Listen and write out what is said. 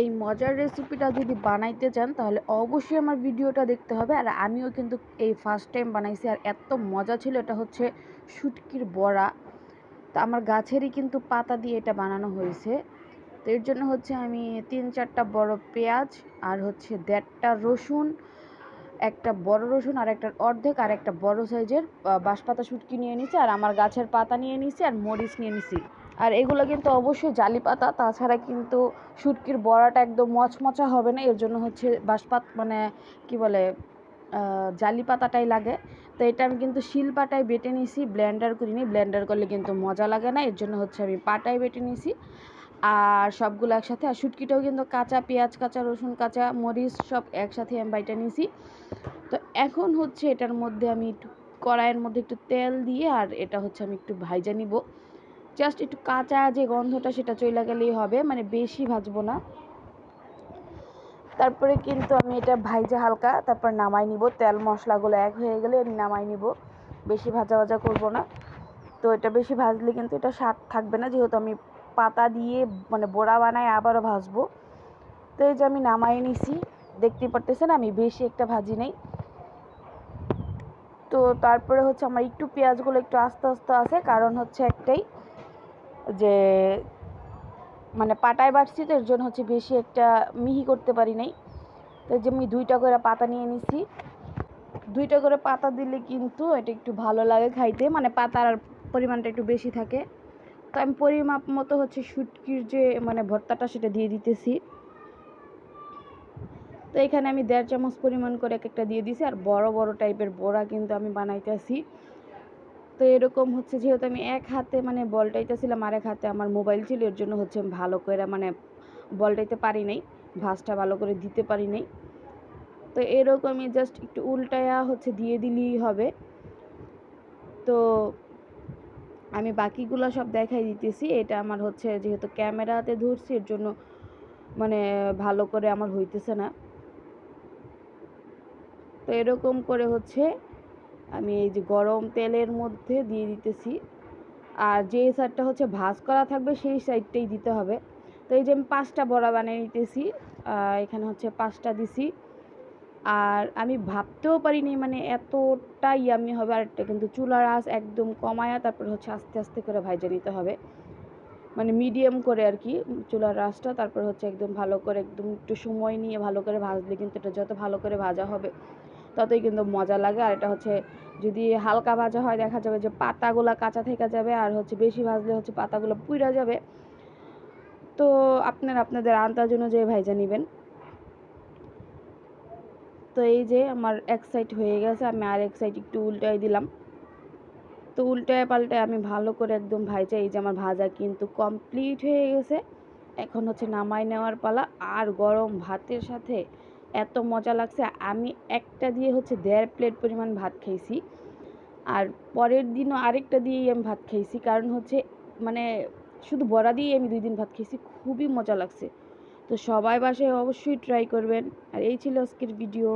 এই মজার রেসিপিটা যদি বানাইতে চান, তাহলে অবশ্যই আমার ভিডিওটা দেখতে হবে। আর আমিও কিন্তু এই ফার্স্ট টাইম বানাইছি, আর এত মজা ছিল, এটা হচ্ছে শুটকির বড়া। তো আমার গাছেরই কিন্তু পাতা দিয়ে এটা বানানো হয়েছে। তো এর জন্য হচ্ছে আমি তিন চারটা বড় পেঁয়াজ, আর হচ্ছে দেড়টা রসুন, একটা বড় রসুন, আর একটা অর্ধেক, আর একটা বড় সাইজের বাঁশপাতা শুটকি নিয়ে নিছি, আর আমার গাছের পাতা নিয়ে নিছি, আর মরিচ নিয়ে নিছি। আর এগুলো কিন্তু অবশ্যই জালি পাতা, তাছাড়া কিন্তু শুটকির বড়াটা একদম মচমচা হবে না, এর জন্য হচ্ছে বাঁশপাত মানে কি বলে জালি পাতাটাই লাগে। তো এটা আমি কিন্তু শিল পাটায় বেটে নিছি ব্লেন্ডার করিনি ব্লেন্ডার করলে কিন্তু মজা লাগে না, এর জন্য হচ্ছে আমি পাটায় বেটে নিছি আর সবগুলো একসাথে, আর শুটকিটাও কিন্তু কাঁচা, পেঁয়াজ কাঁচা, রসুন কাঁচা, মরিচ সব একসাথে আমি বাইটা নিয়েছি। তো এখন হচ্ছে এটার মধ্যে আমি একটু কড়াইয়ের মধ্যে একটু তেল দিয়ে, আর এটা হচ্ছে আমি একটু ভাইজা নিব। জাস্ট একটু কাঁচা যে গন্ধটা সেটা চলে গেলেই হবে মানে বেশি ভাজবো না। তারপরে কিন্তু আমি এটা ভাইজা হালকা, তারপর নামাই নিব। তেল মশলাগুলো এক হয়ে গেলে আমি নামাই নিব। বেশি ভাজা ভাজা করব না। তো এটা বেশি ভাজলে কিন্তু এটা স্বাদ থাকবে না, যেহেতু আমি পাতা দিয়ে মানে বড়া বানায় আবারও ভাজবো। তো এই যে আমি নামাই নিছি দেখতে পারতেছেন আমি বেশি একটা ভাজি নেই। তো তারপরে হচ্ছে আমার একটু পেঁয়াজগুলো একটু আস্তে আস্তে আছে, কারণ হচ্ছে একটাই। যে মানে পাটায় বাড়ছি তো, এর জন্য হচ্ছে বেশি একটা মিহি করতে পারি নাই। তো যে আমি দুইটা করে পাতা নিয়ে নিছি। দুইটা করে পাতা দিলে কিন্তু এটা একটু ভালো লাগে খাইতে। মানে পাতার পরিমাণটা একটু বেশি থাকে। তো আমি পরিমাপ মতো হচ্ছে শুটকির যে মানে ভর্তাটা সেটা দিয়ে দিতেছি। তো এখানে আমি দেড় চামচ পরিমাণ করে এক একটা দিয়ে দিছি। আর বড় বড় টাইপের বড়া কিন্তু আমি বানাইতেছি। তো এরকম হচ্ছে যেহেতু আমি এক হাতে মানে বলটাইতেছিলাম আর এক হাতে আমার মোবাইল ছিল, এর জন্য হচ্ছে ভালো করে মানে বলটাইতে পারি নাই, ভাঁজটা ভালো করে দিতে পারি নাই। তো এরকমই জাস্ট একটু উল্টায়া হচ্ছে দিয়ে দিলেই হবে। তো আমি বাকিগুলো সব দেখাই দিতেছি, এটা আমার হচ্ছে যেহেতু ক্যামেরাতে ধরছি, এর জন্য মানে ভালো করে আমার হইতেছে না। তো এরকম করে হচ্ছে আমি এই যে গরম তেলের মধ্যে দিয়ে দিতেছি। আর যে সাইডটা হচ্ছে ভাজ করা থাকবে, সেই সাইডটাই দিতে হবে। তো এই যে আমি পাঁচটা বড়া বানিয়ে নিতেছি এখানে হচ্ছে পাঁচটা দিছি। আর আমি ভাবতেও পারিনি মানে এতটা ইয়ামি হবে, আর একটা কিন্তু চুলার আঁচ একদম কমায়া তারপর হচ্ছে আস্তে আস্তে করে ভাইজা নিতে হবে। মানে মিডিয়াম করে আর কি, চুলার আঁচটা, তারপর হচ্ছে একদম ভালো করে, একদম একটু সময় নিয়ে ভালো করে ভাজলে কিন্তু এটা যত ভালো করে ভাজা হবে ততই কিন্তু মজা লাগে। আর এটা হচ্ছে যদি হালকা ভাজা হয়, দেখা যাবে যে পাতাগুলো কাঁচা থেকে যাবে, আর হচ্ছে বেশি ভাজলে হচ্ছে পাতাগুলো পুড়ে যাবে। তো আপনার আপনাদের আন্দাজ অনুযায়ী ভাইজা নেবেন। তো এই যে আমার এক সাইড হয়ে গেছে, আমি আর এক সাইড একটু উল্টাই দিলাম। তো উল্টায় পাল্টায় আমি ভালো করে একদম ভাইজা, এই যে আমার ভাজা কিন্তু কমপ্লিট হয়ে গেছে। এখন হচ্ছে নামাই নেওয়ার পালা, আর গরম ভাতের সাথে এত মজা লাগছে। আমি একটা দিয়ে হচ্ছে দেড় প্লেট পরিমাণ ভাত খেয়েছি আর পরের দিনও আরেকটা দিয়েই আমি ভাত খাইছি। কারণ হচ্ছে মানে শুধু বড়া দিয়েই আমি দুই দিন ভাত খেয়েছি খুবই মজা লাগছে। তো সবাই বাসায় অবশ্যই ট্রাই করবেন। আর এই ছিল আজকের ভিডিও